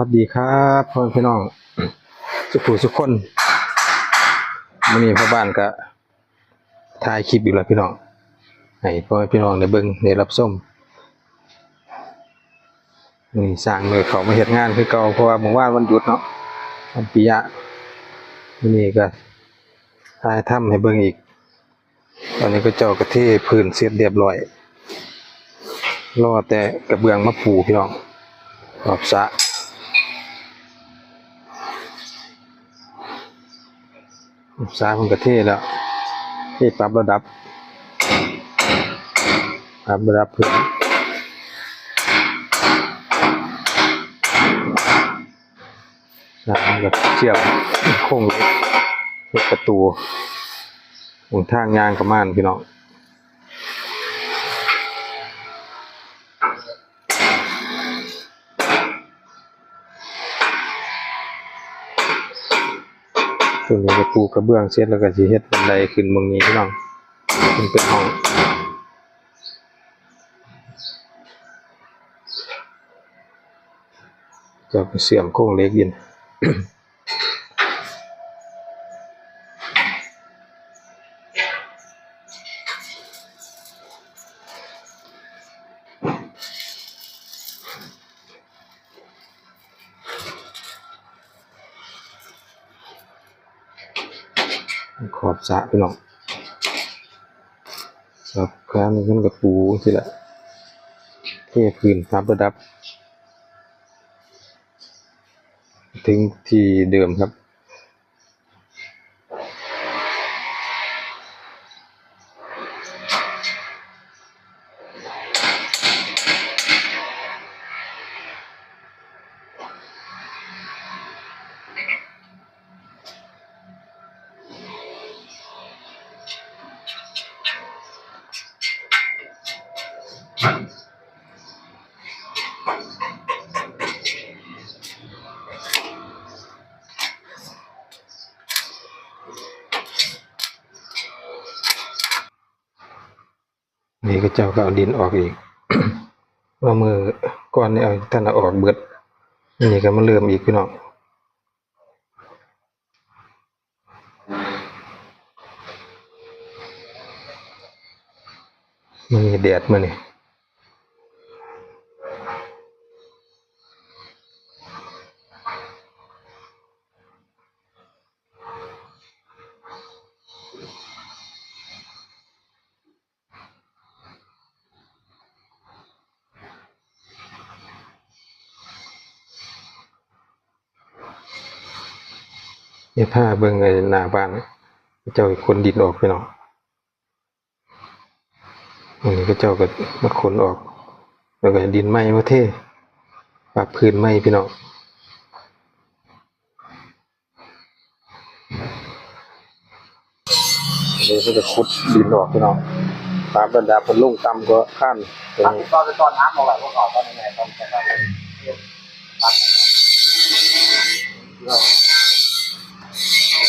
สวัสดีครับพ่อพี่น้อง สุขุสุขคนวันนี้พ่อบ้านก็ถ่ายคลิปอีกแล้วพี่น้องให้พ่อพี่น้องได้เบิ่งได้รับชมนี่สร้างเลยเขามาเฮ็ดงานคือเก่าเพราะว่าเมื่อวานวันหยุดเนาะวันปิยะวันนี้ก็ถ่ายทำให้เบิ่งอีก ตอนนี้ก็เจ้ากระเทพื้นเสร็จเรียบร้อยรอแต่กระเบื้องมาปูพี่น้องขอบสะ สายของกระเทศแล้วที่ปรับระดับ ปรับระดับพื้นสายกับเชือกโค้งเล็กเล็กประตูหงทางยางกับม่านพี่น้อง ตัวนี้จะปูกระเบื้องเสร็จแล้วก็จะเฮ็ดบันไดขึ้นเมืองนี้พี่น้องมันเป็นห้องจะไปเสื่อมโค้งเล็กยิน ขอบสะพี่น้องครับครั้งนี้นกับปูสิละเทพื้นครับระดับ ถึงที่เดิมครับ นี่ก็เจ้าก็เอาดินออกอีกว่ามือก่อนนี่เอาท่านเอาออกเบิด นี่ก็มาเริ่มอีกพี่น้องมันมีแดดมานี่ย นี่ผ้าเบิ่งไอ้หน้าบ้านเจ้าคนดินออกพี่น้องอันนี้ก็เจ้าก็มาขนออก แล้วก็ดินไหม้มาเทปรับพื้นไหม้พี่น้องเดี๋ยวก็จะขุดดินออกพี่น้องตามระดับมันลงต่ำก็ขั้นตรงตั้งนี้ตอนเป็นตอนน้ำเอาไว้พวกเขาตอนยังไงตอนแค่นั้นเลยตัดเดียว ด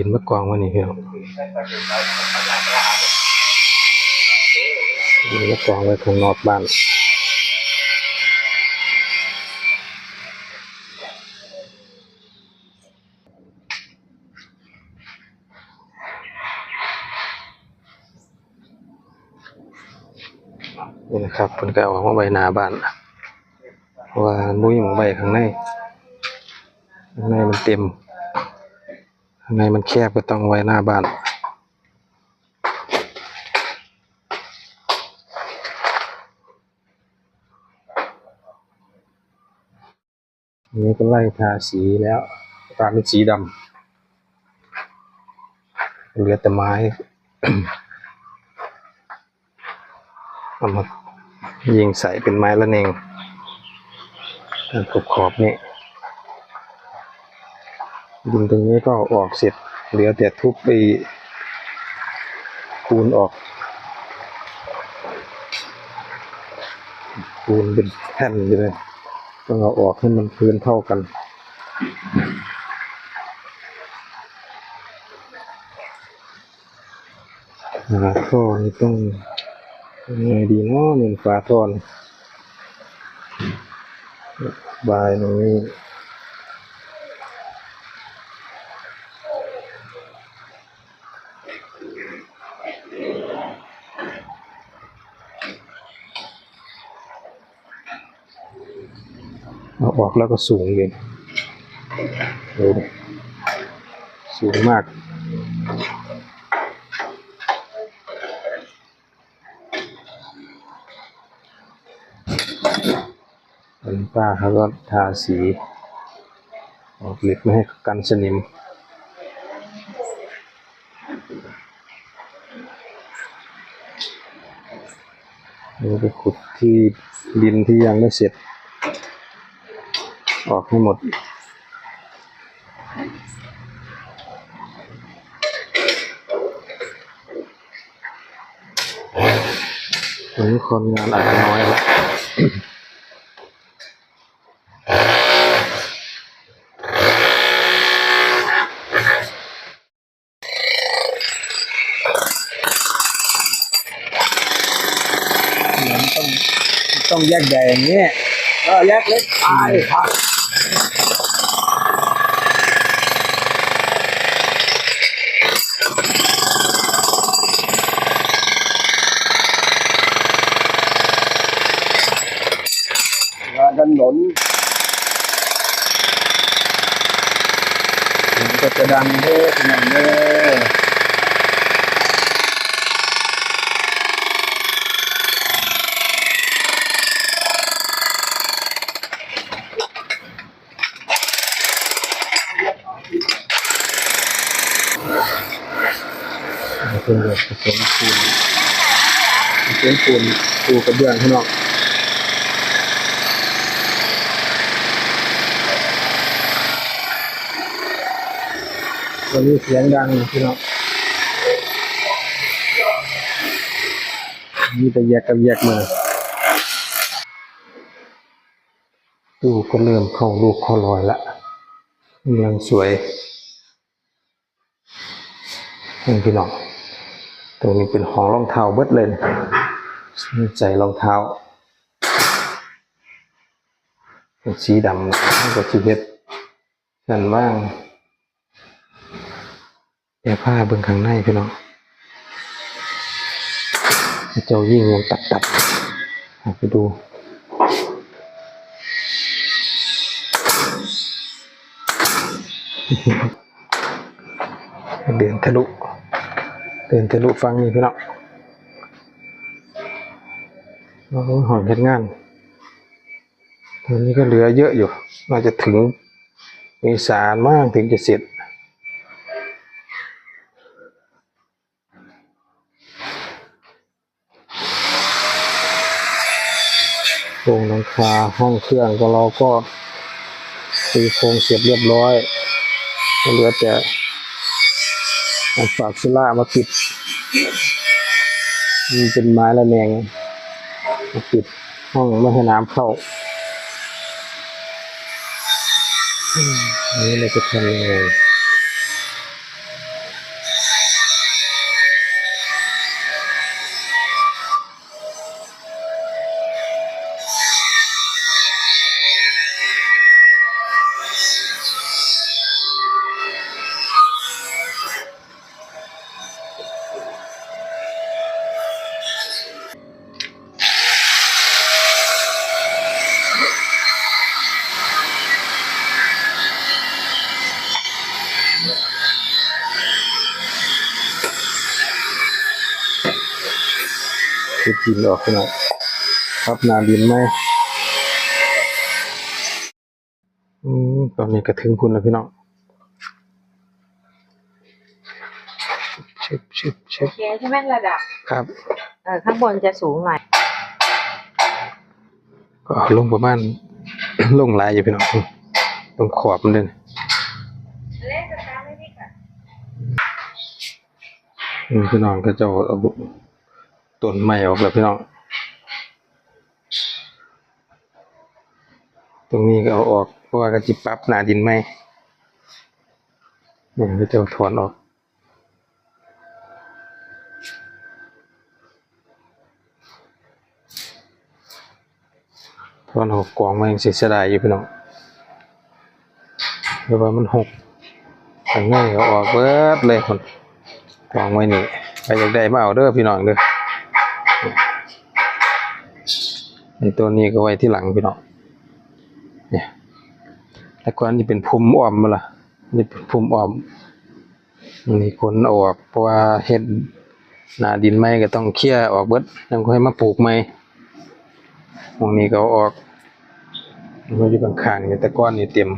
ินมะกองมานี่พี่น้องดินมะกองไว้ข้างนอกบ้าน นี่นะครับเพิ่นก็เอาออกมาไว้หน้าบ้านว่ามุ้ยของไว้ข้างในข้างในมันเต็มข้างในมันแคบก็ต้องไว้หน้าบ้านอันนี้ก็ไล่ทาสีแล้วตามเป็นสีดำเหลือแต่ไม้เอามา ยิงใส่เป็นไม้ละเนงถูกขอบนี่ดินตรงนี้ก็ออกเสร็จ เหลือแต่ทุบไปคูณออก คูณเป็นแผ่นอยู่เลยต้องเอาออกให้มันพื้นเท่ากันอ่าก็ต้อง ยังไงดีเนาะเป็นฝาทอนบายตรงนี้เอาออกแล้วก็สูงเลยดูสูงมาก อันป้าเขาก็ทาสีออกเหล็กไม่ให้กันสนิมเราไปขุดที่ดินที่ยังไม่เสร็จ ออกให้หมดวันนี้คนงานอาจจะน้อยแล้ว มันต้อง ต้องแยกใหญ่อย่างนี้ก็แยกเล็กไปครับงถนนมันก็จะดังเด้อขนาดเด้อเป็นแบบผสมปูนผสมปูนปูกระเบื้องข้างนอกวันนี้เสียงดังนะพี่น้องมีแต่แยกกับแยกมือตู้ก็เริ่มเข้ารูปเข้ารอยละกำลังสวยนี่พี่น้อง ตรงนี้เป็นห้องรองเท้าเบิดเลยใส่รองเท้าเป็นสีดำแล้วก็ชีเฮ็ดกันว่างแย่ผ้าเบื้องข้างในพี่น้องเจ้ายิ่งยังตัดตัดไปดูเดินทะลุ เดินทะลุฟังนี่พี่น้องโอ้โหอยเฮ็ดงานตอนนี้ก็เหลือเยอะอยู่ น่าจะถึงมีสารมากถึงจะเสร็จโครงหลังคาห้องเครื่องก็เราก็ตีโครงเสร็จเรียบร้อยเหลือแต่ เอาฝากซิล่ามาปิดมันเป็นไม้ละแนงมาปิดห้องไม่ให้น้ำเข้าอันนี้เราจะทำยังไง ดดินออกขนาดครับนาดินไหมอืมตอนนี้ก็ถึงคุณแล้วพี่น้องชึบชึบชึโอบเคใช่ไหมระดับ ครับ เออข้างบนจะสูงหน่อย ก็ลงประมาณ ลงหลายอยู่พี่น้องตรงขอบมันเลยเล่นจะตามไม่พี่ค่ะอืมพี่น้องก็จะเอา ต้นไม้ออกแล้วพี่น้อง ตรงนี้ก็เอาออก เพราะว่าก็จิปรับหนาดินไหมเนี่ยก็จะเอาถอนออกถอนหกกองมายังเสียดายอยู่พี่น้องเพราะว่ามันหกข้างในก็ออกเบิดเลยคนกองไว้นี่ใครอยากได้มาเอาเด้อพี่น้องเด้อ ไอ้ตัวนี้ก็ไว้ที่หลังพี่น้องเนี่ยแต่ก่อนนี่เป็นพุ่มอ้อมมาล่ะนี่เป็นพุ่มอ้อมนี่คนออกเพราะว่าเฮ็ดนาดินใหม่ก็ต้องเคลียออกเบิดยังค่อยมาปลูกใหม่ตรงนี้ก็อออกมันอยู่ข้างๆนี่แต่ก้อนนี่เต็ม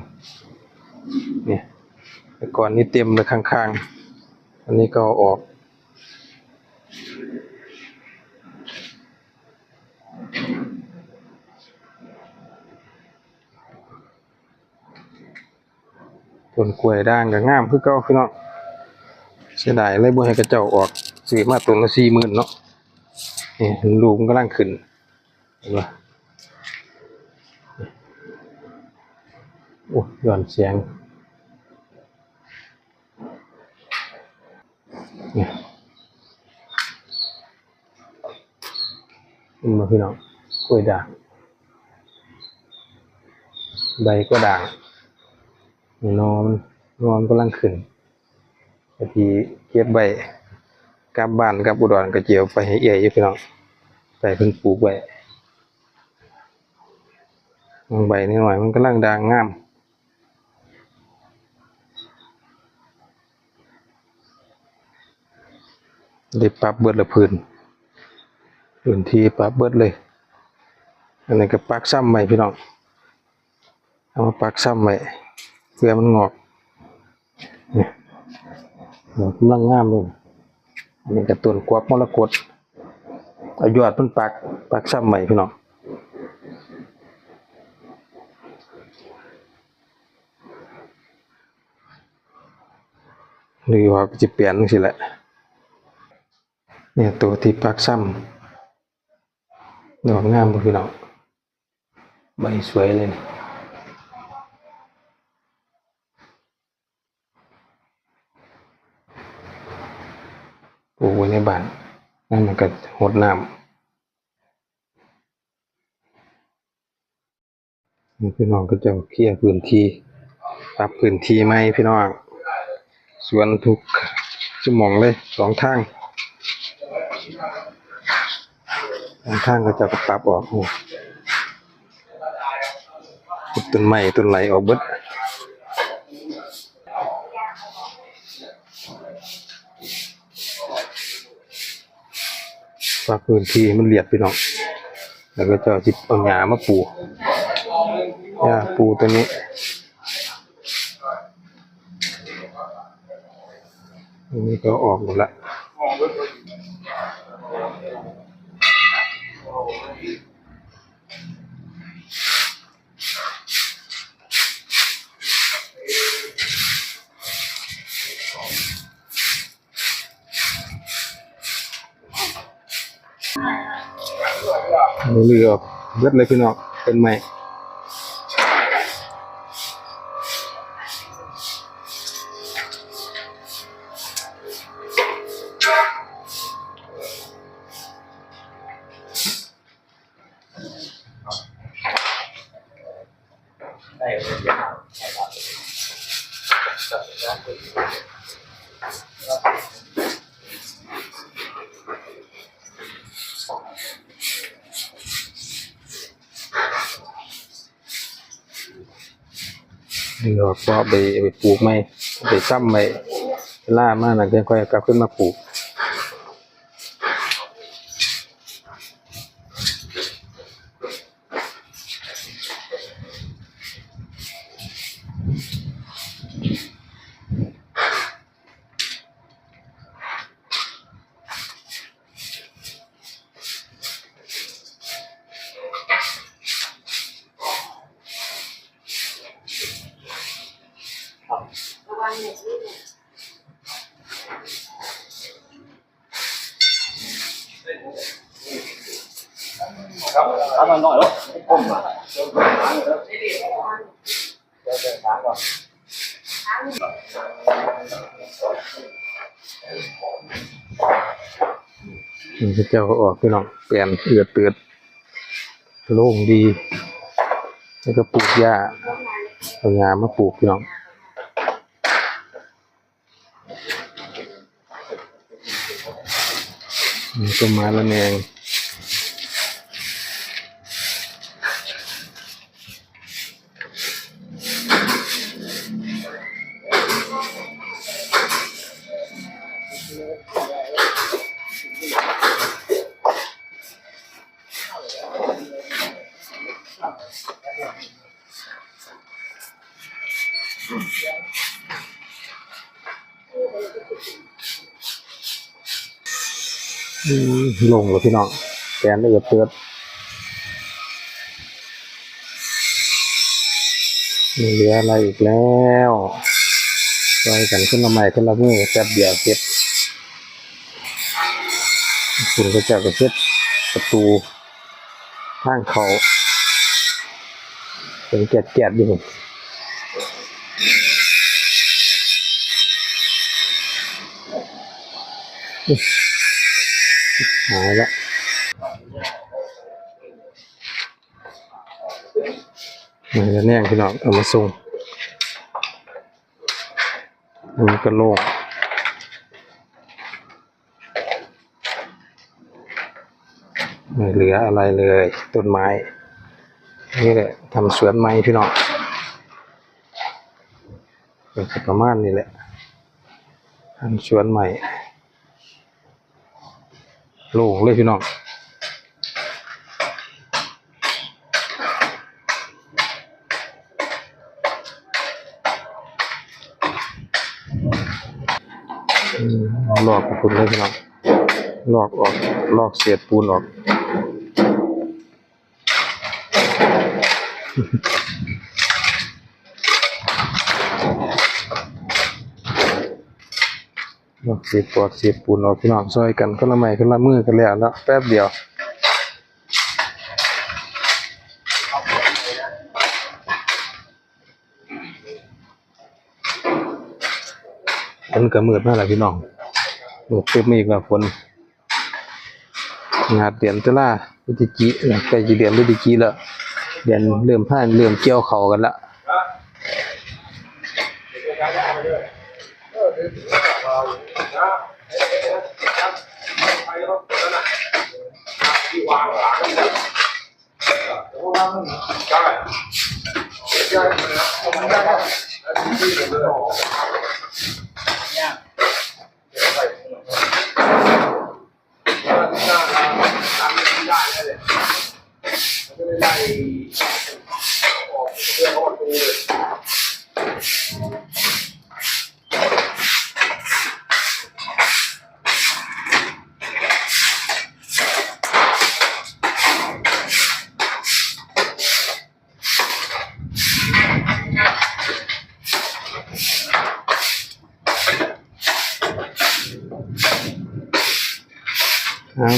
เนี่ยแต่ก้อนนี่เต็มเลยข้างๆ อันนี้ก็เอาออก ต้นกล้วยด่างก็งามคือเก่าพี่น้องเสียดายเลยบ่ให้กระเจ้าออกซื้อมาต้นละ40,000เนาะนี่ลูกมันกำลังขึ้นเห็นปะโอ้ย้อนเสียงนี่มาพี่น้องกล้วยด่างใบก็ด่าง นอนนอนกำลังขึ้นบางทีเก็บใบกลับบ้านกลับอุดรก็เจียวไปให้เอี่ยอยู่พี่น้องไปเพิ่นปลูกไว้บางใบนิดหน่อยมันกำลังด่างงามได้ปรับเบิดละพื้นพื้นที่ปรับเบิดเลย อันนี้ก็ปักซ้ำใหม่พี่น้อง เอามาปักซ้ำใหม่ เพื่อมันงอกนี่ดอกำลังงามเลยอันนี้ก็ต้นกวักมรกตอายอดมันปักปักซ้ำใหม่พี่น้องหรือว่าจะเปลี่ยนจังสิแหละเนี่ยตัวที่ปักซ้ำดอกงามพี่น้องใบสวยเลยนี่ ปลูกไว้ในบ้านนั่นมันก็หดน้ำพี่น้องก็จะเคลียร์พื้นที่ปรับพื้นที่ไหมพี่น้องสวนทุกจุหมองเลยสองทางสองทางก็จะปรับออกนี่ขุดต้นไม้ต้นไหลออกเบิด ปรับพื้นที่มันเรียบพี่น้อง แล้วก็จะจิบเอาหญ้ามาปูหญ้าปูตัวนี้อันนี้ก็ออกหมดละ มือเรือออกเบิดเลยพี่น้องเป็นไหม ไปเอาไปปลูกไหมไปซ้ำไหมล่ามากนะค่อยๆกลับขึ้นมาปลูก ระวังเด็กนิดหนึ่ง เอาหน่อยหน่อยแล้ว จะเดินทางก่อนเดินทางก่อนนี่พระเจ้าก็ออกพี่น้องเปลี่ยนเอือดเตือดโล่งดี แล้วก็ปลูกหญ้าเอาหญ้ามาปลูกพี่น้องนี่ต้นไม้ละแนง ลงเลยพี่น้องแกนละเอียดเตือดไม่เหลืออะไรอีกแล้วไว้กันขึ้นละใหม่ขึ้นละมือแป๊บเดียวเสร็ จคุณก็จะกระเช็ดประตูข้างเขาเป็นแกะแกะอยู่หายละมันจะแน่งพี่น้องเอามาส่งมันก็โล่ง ไม่เหลืออะไรเลยต้นไม้ นี่แหละทำสวนไม้พี่น้องก็จะประมาณนี้แหละทำสวนใหม่โล่งเลยพี่น้องอืมเอาลอกกับคุณเลยพี่น้องลอกออกลอกเศษปูนออก ลอกเศษปอดเศษปูนออกพี่น้องซอยกันคนละไม้คนละมือกันแล้วแล้วแป๊บเดียวฝนก็มืดมากแหละพี่น้องมืดเต็มอีกแล้วฝนงานเดือนตุลาพฤศจิกาใกล้จะเดือนพฤศจิกาแล้ว เดือนเริ่มผ่านเริ่มเกี่ยวเขากันละอ้า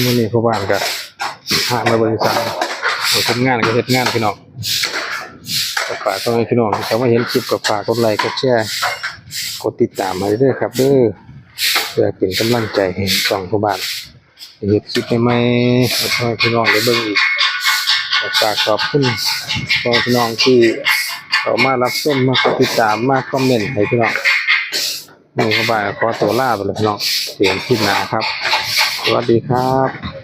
ววันนี้พ่อบ้านก็หามาบริษัทเอาทำงานก็เฮ็ดงานพี่น้องกฝากต้องให้พี่น้องถ้าว่าเห็นคลิปก็ฝากกดไลค์กดแชร์กดติดตามให้ด้วยครับเด้อเพื่อเป็นกำลังใจให้ช่องพ่อบ้านเฮ็ดคลิปใหม่ๆให้พ่อพี่น้องได้เบิ่งอีกฝากขอบคุณพ่อพี่น้องที่เขามารับชมมากติดตามมาคอมเมนต์ให้พี่น้องหนี่พ่อบ้านขอตัวลาไปเลยพี่น้องเสียงคลิปหนาครับ สวัสดีครับ